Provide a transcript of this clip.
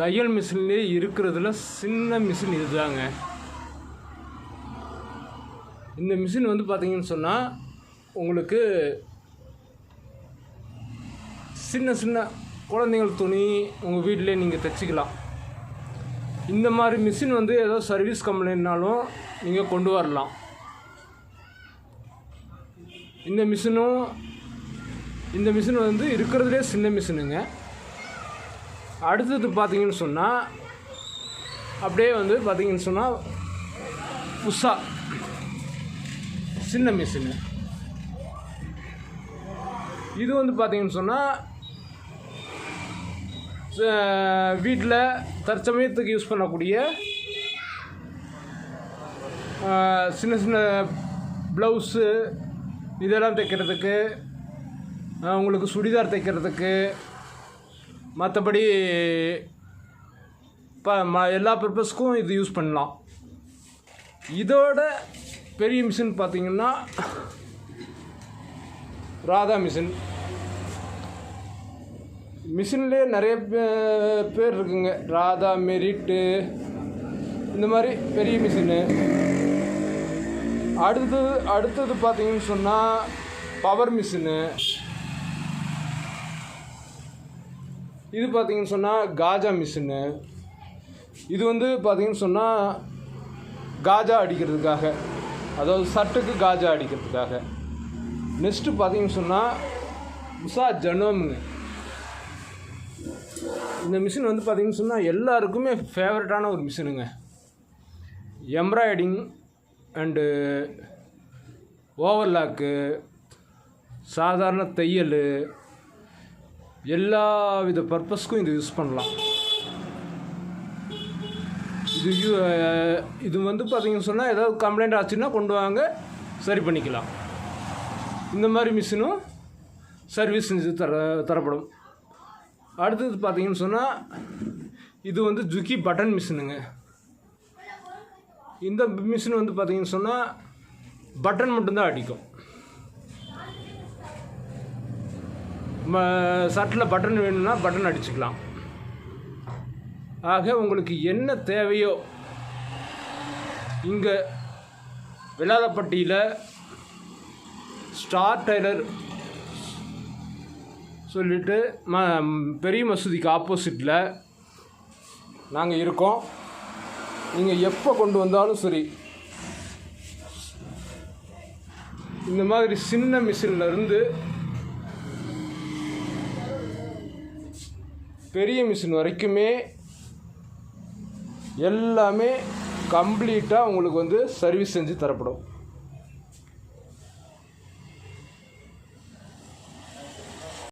தையல் மிஷின்லேயே இருக்கிறதுல சின்ன மிஷின் இதுதாங்க. இந்த மிஷின் வந்து பார்த்தீங்கன்னு சொன்னால் உங்களுக்கு சின்ன சின்ன குழந்தைங்கள் துணி உங்கள் வீட்டிலே நீங்கள் தைச்சிக்கலாம். இந்த மாதிரி மிஷின் வந்து ஏதோ சர்வீஸ் கம்பெனினாலும் நீங்கள் கொண்டு வரலாம். இந்த மிஷினும் இந்த மிஷின் வந்து இருக்கிறதுலே சின்ன மிஷினுங்க. அடுத்தது பார்த்தீங்கன்னு சொன்னால் அப்படியே வந்து பார்த்தீங்கன்னு சொன்னால் உஷா. சின்ன மிஷினு இது வந்து பார்த்தீங்கன்னு சொன்னால் வீட்டில் தற்சமயத்துக்கு யூஸ் பண்ணக்கூடிய சின்ன சின்ன ப்ளவுஸு இதெல்லாம் தைக்கிறதுக்கு உங்களுக்கு சுடிதார் தைக்கிறதுக்கு மற்றபடி ப ம எல்லா பர்பஸ்க்கும் இது யூஸ் பண்ணலாம். இதோட பெரிய மிஷின் பார்த்திங்கன்னா ராதா மிஷின் மிஷின்லேயே நிறைய பேர் இருக்குங்க. ராதா மெரிட்டு இந்த மாதிரி பெரிய மிஷினு அடுத்தது அடுத்தது பார்த்திங்கன்னு சொன்னால் பவர் மிஷினு இது பார்த்தீங்கன்னு சொன்னால் காஜா மிஷினு இது வந்து பார்த்தீங்கன்னு சொன்னால் காஜா அடிக்கிறதுக்காக. அதாவது சட்டுக்கு காஜா அடிக்கிறதுக்காக. நெக்ஸ்ட்டு பார்த்தீங்கன்னு சொன்னால் உஷா ஜனோமுங்க இந்த மிஷின் வந்து பார்த்தீங்கன்னு சொன்னால் எல்லாருக்குமே ஃபேவரட்டான ஒரு மிஷினுங்க. எம்ப்ராய்டிங் அண்டு ஓவர்லாக்கு சாதாரண தையல் எல்லா வித பர்பஸ்க்கும் இது யூஸ் பண்ணலாம். இது யூ இது வந்து பார்த்தீங்கன்னு சொன்னால் ஏதாவது கம்ப்ளைண்ட் ஆச்சுன்னா கொண்டு வாங்க சரி பண்ணிக்கலாம். இந்த மாதிரி மிஷினும் சர்வீஸ் செஞ்சு தர தரப்படும். அடுத்தது பார்த்தீங்கன்னு சொன்னால் இது வந்து ஜுக்கி பட்டன் மிஷினுங்க இந்த மிஷின் வந்து பார்த்தீங்கன்னு சொன்னால் பட்டன் மட்டும்தான் அடிக்கும். சட்டில் பட்டன் வேணும்னா பட்டன் அடிச்சுக்கலாம். ஆக உங்களுக்கு என்ன தேவையோ இங்கே விளாதப்பட்டியில் ஸ்டார் டைலர் சொல்லிட்டு ம பெரிய மசூதிக்கு ஆப்போசிட்டில் நாங்கள் இருக்கோம். நீங்கள் எப்போ கொண்டு வந்தாலும் சரி இந்த மாதிரி சின்ன மிஷின்ல பெரிய மிஷின் வரைக்குமே எல்லாமே கம்ப்ளீட்டாக உங்களுக்கு வந்து சர்வீஸ் செஞ்சு தரப்படும்.